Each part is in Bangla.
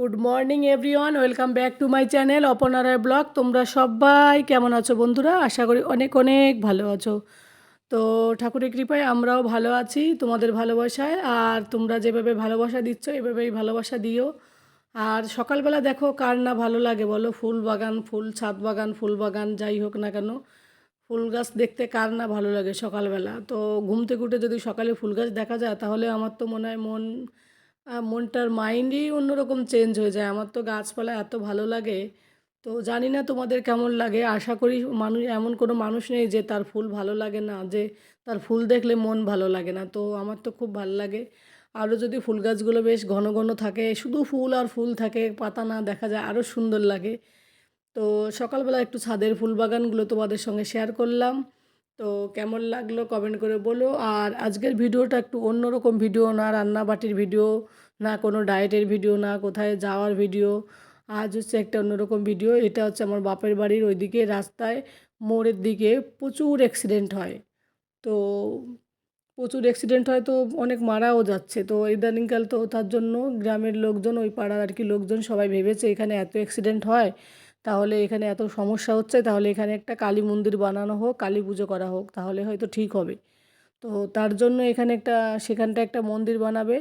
Good morning everyone welcome back to my channel অপনারায় blog তোমরা সবাই কেমন আছো বন্ধুরা? আশা করি অনেক অনেক ভালো আছো। তো ঠাকুরের কৃপায় আমরাও ভালো আছি, তোমাদের ভালোবাসায়। আর তোমরা যেভাবে ভালোবাসা দিচ্ছ, এভাবেই ভালোবাসা দিও। আর সকালবেলা দেখো কার না ভালো লাগে বলো? ফুল বাগান, ফুল ছাদ বাগান, ফুল বাগান, যাই হোক না কেন। ফুল গাছ দেখতে কার না ভালো লাগে সকালবেলা? তো ঘুম থেকে উঠে যদি সকালে ফুল গাছ দেখা যায়, তাহলে আমার তো মনে হয় মন মনটার মাইন্ডই অন্যরকম চেঞ্জ হয়ে যায়। আমার তো গাছপালা এত ভালো লাগে, তো জানি না তোমাদের কেমন লাগে। আশা করি মানুষ, এমন কোনো মানুষ নেই যে তার ফুল ভালো লাগে না, যে তার ফুল দেখলে মন ভালো লাগে না। তো আমার তো খুব ভালো লাগে। আরও যদি ফুল গাছগুলো বেশ ঘন ঘন থাকে, শুধু ফুল আর ফুল থাকে, পাতা না দেখা যায়, আরও সুন্দর লাগে। তো সকালবেলা একটু ছাদের ফুল বাগানগুলো তোমাদের সঙ্গে শেয়ার করলাম। তো কেমন লাগল কমেন্ট করে বলো। আর আজকের ভিডিওটা একটু অন্যরকম ভিডিও না, রান্নাবাটির ভিডিও। না কোনো ডায়েটের ভিডিও, না কোথায় যাওয়ার ভিডিও। আজ হচ্ছে একটা অন্যরকম ভিডিও, এটা হচ্ছে আমার বাপের বাড়ির ওইদিকে রাস্তায় মোড়ের দিকে প্রচুর অ্যাক্সিডেন্ট হয়। তো প্রচুর অ্যাক্সিডেন্ট হয় তো অনেক মারাও যাচ্ছে। তো ইদানিংকাল তো তার জন্য গ্রামের লোকজন, ওই পাড়ার আর কি লোকজন সবাই ভেবেছে এখানে এত অ্যাক্সিডেন্ট হয়, তাহলে এখানে এত সমস্যা হচ্ছে, তাহলে এখানে একটা কালী মন্দির বানানো হোক, কালী পুজো করা হোক, তাহলে হয়তো ঠিক হবে। তো তার জন্য এখানে একটা সেখানটা একটা মন্দির বানাবে।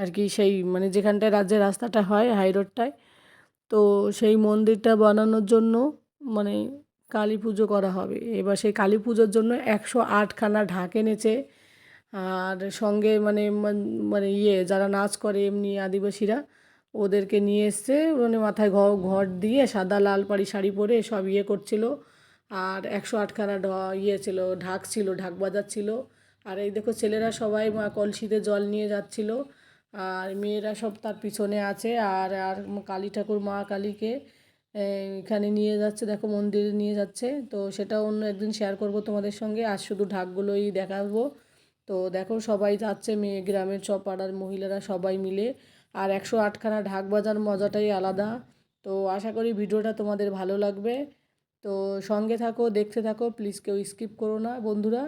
আর কি সেই মানে যেখানটায় রাজ্যের রাস্তাটা হয় হাই রোডটায় তো সেই মন্দিরটা বানানোর জন্য মানে কালী পুজো করা হবে। এবার সেই কালী পুজোর জন্য একশো আটখানা ঢাক এনেছে। আর সঙ্গে মানে মানে ইয়ে যারা নাচ করে এমনি আদিবাসীরা, ওদেরকে নিয়ে এসছে। মানে মাথায় ঘ ঘর দিয়ে সাদা লাল পাড়ি শাড়ি পরে সব ইয়ে করছিল। আর একশো আটখানা ঢ ইয়ে ছিল, ঢাক ছিল, ঢাক বাজাচ্ছিল। আর এই দেখো ছেলেরা সবাই কলসিতে জল নিয়ে যাচ্ছিল। আর মেয়েরা সব তার পিছনে আছে আর আর কালী ঠাকুর, মা কালীকে এখানে নিয়ে যাচ্ছে, দেখো মন্দিরে নিয়ে যাচ্ছে। তো সেটা অন্য একদিন শেয়ার করব তোমাদের সঙ্গে। আর শুধু ঢাকগুলোই দেখাবো। তো দেখো সবাই যাচ্ছে, মেয়ে গ্রামের সব পাড়ার মহিলারা সবাই মিলে। আর একশো আটখানা ঢাক বাজার মজাটাই আলাদা। তো আশা করি ভিডিওটা তোমাদের ভালো লাগবে। তো সঙ্গে থাকো, দেখতে থাকো প্লিজ কেউ স্কিপ করো না, বন্ধুরা।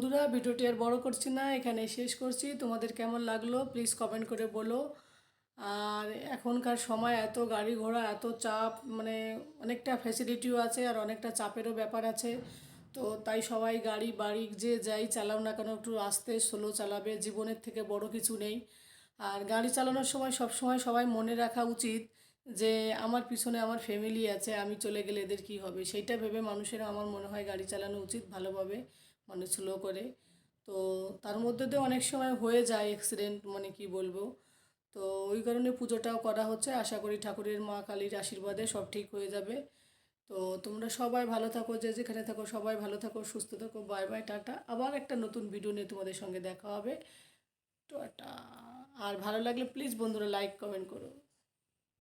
বন্ধুরা, ভিডিওটি আর বড় করছি না এখানে শেষ করছি। তোমাদের কেমন লাগল প্লিজ কমেন্ট করে বলো। আর এখনকার সময় এত গাড়ি ঘোড়া, এত চাপ মানে অনেকটা ফ্যাসিলিটিও আছে আর অনেকটা চাপেরও ব্যাপার আছে। তো তাই সবাই গাড়ি, বাড়ি যে যাই চালাও না কেন, একটু আস্তে স্লো চালাবে, জীবনের থেকে বড় কিছু নেই। আর গাড়ি চালানোর সময় সব সময় সবাই মনে রাখা উচিত যে আমার পিছনে আমার ফ্যামিলি আছে, আমি চলে গেলে এদের কী হবে? সেইটা ভেবে মানুষের আমার মনে হয় গাড়ি চালানো উচিত ভালোভাবে। মানে স্লো করে। তো তার মধ্যে দিয়ে অনেক সময় হয়ে যায় অ্যাক্সিডেন্ট মানে কি বলব? তো ওই কারণে পুজোটাও করা হচ্ছে। আশা করি ঠাকুরের, মা কালীর আশীর্বাদে সব ঠিক হয়ে যাবে। তো তোমরা সবাই ভালো থাকো, যে যেখানে থাকো সবাই ভালো থাকো, সুস্থ থাকো। বাই বাই টাটা। আবার একটা নতুন ভিডিও নিয়ে তোমাদের সঙ্গে দেখা হবে। টাটা। আর ভালো লাগলে প্লিজ বন্ধুরা লাইক কমেন্ট করো।